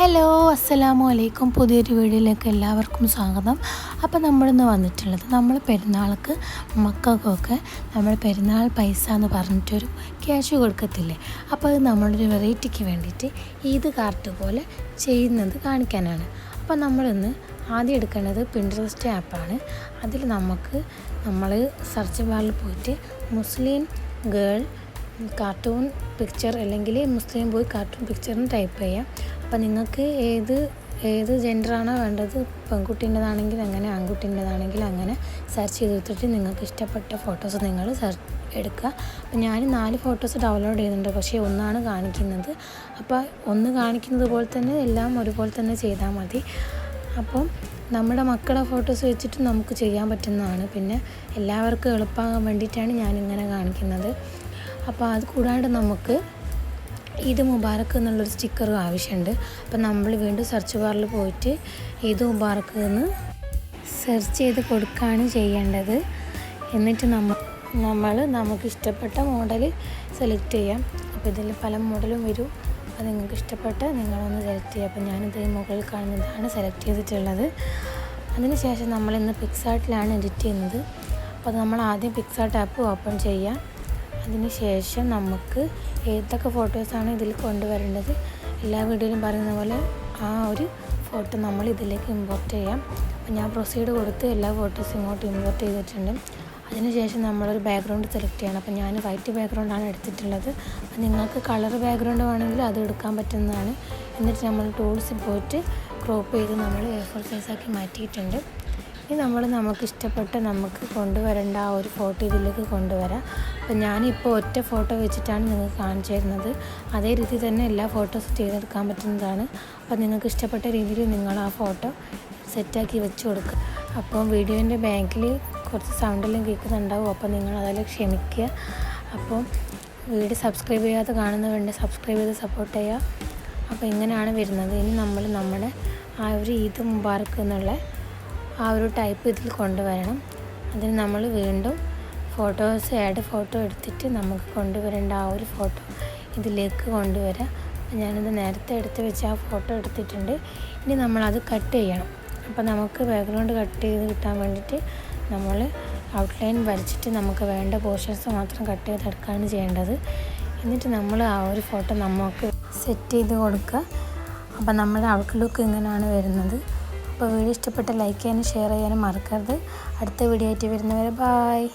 Hello അസ്സലാമു അലൈക്കും പുതിയൊരു വീഡിയോയിലേക്ക് എല്ലാവർക്കും സ്വാഗതം. അപ്പോൾ നമ്മളിന്ന് വന്നിട്ടുള്ളത് നമ്മൾ പെരുന്നാൾക്ക് മക്കൾക്കൊക്കെ നമ്മൾ പെരുന്നാൾ പൈസ എന്ന് പറഞ്ഞിട്ടൊരു ക്യാഷ് കൊടുക്കത്തില്ലേ? അപ്പോൾ അത് നമ്മളൊരു വെറൈറ്റിക്ക് വേണ്ടിയിട്ട് ഈദ് കാർട്ട് പോലെ ചെയ്യുന്നത് കാണിക്കാനാണ്. അപ്പോൾ നമ്മളിന്ന് ആദ്യം എടുക്കേണ്ടത് പിൻട്രസ്റ്റ് ആപ്പാണ് അതിൽ നമുക്ക് നമ്മൾ സെർച്ച് ബാറിൽ പോയിട്ട് മുസ്ലിം ഗേൾ കാർട്ടൂൺ പിക്ചർ അല്ലെങ്കിൽ മുസ്ലിം ബോയ് കാർട്ടൂൺ പിക്ചറിന് ടൈപ്പ് ചെയ്യാം. അപ്പോൾ നിങ്ങൾക്ക് ഏത് ഏത് ജെൻഡറാണോ വേണ്ടത് പെൺകുട്ടീന്റെതാണെങ്കിൽ അങ്ങനെ ആൺകുട്ടീന്റെതാണെങ്കിൽ അങ്ങനെ സെർച്ച് ചെയ്ത് കൊടുത്തിട്ട് നിങ്ങൾക്ക് ഇഷ്ടപ്പെട്ട ഫോട്ടോസ് നിങ്ങൾ സെർച്ച് എടുക്കുക. അപ്പോൾ ഞാൻ നാല് ഫോട്ടോസ് ഡൗൺലോഡ് ചെയ്യുന്നുണ്ട്. പക്ഷേ ഒന്നാണ് കാണിക്കുന്നത്. അപ്പോൾ ഒന്ന് കാണിക്കുന്നത് പോലെ തന്നെ എല്ലാം ഒരുപോലെ തന്നെ ചെയ്താൽ മതി. അപ്പം നമ്മുടെ മക്കളുടെ ഫോട്ടോസ് വെച്ചിട്ട് നമുക്ക് ചെയ്യാൻ പറ്റുന്നതാണ്. പിന്നെ എല്ലാവർക്കും എളുപ്പമാകാൻ വേണ്ടിയിട്ടാണ് ഞാനിങ്ങനെ കാണിക്കുന്നത്. അപ്പോൾ അത് കൂടാണ്ട് നമുക്ക് ഈദ് മുബാറക്ക് എന്നുള്ളൊരു സ്റ്റിക്കറും ആവശ്യമുണ്ട് അപ്പം നമ്മൾ വീണ്ടും സെർച്ച് ബാറിൽ പോയിട്ട് ഈദ് മുബാറക്ക് എന്ന് സെർച്ച് ചെയ്ത് കൊടുക്കുകയാണ് ചെയ്യേണ്ടത്. എന്നിട്ട് നമ്മൾ നമ്മൾ നമുക്ക് ഇഷ്ടപ്പെട്ട മോഡൽ സെലക്ട് ചെയ്യാം. അപ്പോൾ ഇതിൽ പല മോഡലും വരും. അപ്പോൾ നിങ്ങൾക്ക് ഇഷ്ടപ്പെട്ട നിങ്ങളൊന്ന് സെലക്ട് ചെയ്യുക. അപ്പോൾ ഞാനിത് മുകളിൽ കാണുന്നതാണ് സെലക്ട് ചെയ്തിട്ടുള്ളത്. അതിനുശേഷം നമ്മളിന്ന് പിക്സാർട്ടിലാണ് എഡിറ്റ് ചെയ്യുന്നത്. അപ്പോൾ നമ്മൾ ആദ്യം പിക്സാർട്ട് ആപ്പ് ഓപ്പൺ ചെയ്യാം. അതിന് ശേഷം നമുക്ക് ഏതൊക്കെ ഫോട്ടോസാണ് ഇതിൽ കൊണ്ടുവരേണ്ടത് എല്ലാ വീഡിയോയിലും പറയുന്ന പോലെ ആ ഒരു ഫോട്ടോ നമ്മൾ ഇതിലേക്ക് ഇമ്പോർട്ട് ചെയ്യാം. അപ്പോൾ ഞാൻ പ്രൊസീഡ് കൊടുത്ത് എല്ലാ ഫോട്ടോസും ഇങ്ങോട്ട് ഇമ്പോർട്ട് ചെയ്തിട്ടുണ്ട്. അതിനുശേഷം നമ്മളൊരു ബാക്ക്ഗ്രൗണ്ട് സെലക്ട് ചെയ്യണം. അപ്പോൾ ഞാൻ വൈറ്റ് ബാക്ക്ഗ്രൗണ്ടാണ് എടുത്തിട്ടുള്ളത്. അപ്പോൾ നിങ്ങൾക്ക് കളർ ബാക്ക്ഗ്രൗണ്ട് വേണമെങ്കിൽ അത് എടുക്കാൻ പറ്റുന്നതാണ്. എന്നിട്ട് നമ്മൾ ടൂൾസിൽ പോയിട്ട് ക്രോപ്പ് ചെയ്ത് നമ്മൾ എ ഫോർ സൈസാക്കി മാറ്റിയിട്ടുണ്ട്. ഇനി നമ്മൾ നമുക്ക് ഇഷ്ടപ്പെട്ട നമുക്ക് കൊണ്ടുവരേണ്ട ആ ഒരു ഫോട്ടോ ഇതിലേക്ക് കൊണ്ടുവരാം. അപ്പോൾ ഞാനിപ്പോൾ ഒറ്റ ഫോട്ടോ വെച്ചിട്ടാണ് നിങ്ങൾക്ക് കാണിച്ചു തരുന്നത് അതേ രീതി തന്നെ എല്ലാ ഫോട്ടോസും ചെയ്തെടുക്കാൻ പറ്റുന്നതാണ്. അപ്പോൾ നിങ്ങൾക്ക് ഇഷ്ടപ്പെട്ട രീതിയിൽ നിങ്ങൾ ആ ഫോട്ടോ സെറ്റാക്കി വെച്ച് കൊടുക്കുക അപ്പോൾ വീഡിയോന്റെ ബാക്കിൽ കുറച്ച് സൗണ്ടെല്ലാം കേൾക്കുന്നുണ്ടാവും. അപ്പോൾ നിങ്ങൾ അതെല്ലാം ക്ഷമിക്കുക. അപ്പോൾ വീഡിയോ സബ്സ്ക്രൈബ് ചെയ്യാതെ കാണുന്നവരുണ്ട് സബ്സ്ക്രൈബ് ചെയ്ത് സപ്പോർട്ട് ചെയ്യുക. അപ്പോൾ ഇങ്ങനെയാണ് വരുന്നത്. ഇനി നമ്മൾ നമ്മുടെ ആ ഒരു ഈദ് മുബാർക്ക് എന്നുള്ള ആ ഒരു ടൈപ്പ് ഇതിൽ കൊണ്ടുവരണം. അതിന് നമ്മൾ വീണ്ടും ഫോട്ടോസ് ആഡ് ഫോട്ടോ എടുത്തിട്ട് നമുക്ക് കൊണ്ടുവരേണ്ട ആ ഒരു ഫോട്ടോ ഇതിലേക്ക് കൊണ്ടുവരാം. ഞാനിത് നേരത്തെ എടുത്ത് വെച്ച് ആ ഫോട്ടോ എടുത്തിട്ടുണ്ട്. ഇനി നമ്മളത് കട്ട് ചെയ്യണം. അപ്പോൾ നമുക്ക് ബാക്ക്ഗ്രൗണ്ട് കട്ട് ചെയ്ത് കിട്ടാൻ വേണ്ടിയിട്ട് നമ്മൾ ഔട്ട്ലൈൻ വരച്ചിട്ട് നമുക്ക് വേണ്ട പോർഷൻസ് മാത്രം കട്ട് ചെയ്തെടുക്കുകയാണ് ചെയ്യേണ്ടത്. എന്നിട്ട് നമ്മൾ ആ ഒരു ഫോട്ടോ നമുക്ക് സെറ്റ് ചെയ്ത് കൊടുക്കുക. അപ്പോൾ നമ്മുടെ ഔട്ട്ലുക്ക് ഇങ്ങനെയാണ് വരുന്നത്. അപ്പോൾ വീഡിയോ ഇഷ്ടപ്പെട്ട ലൈക്ക് ചെയ്യാനും ഷെയർ ചെയ്യാനും മറക്കരുത്. അടുത്ത വീഡിയോ ആയിട്ട് വരുന്നവരെ ബായ്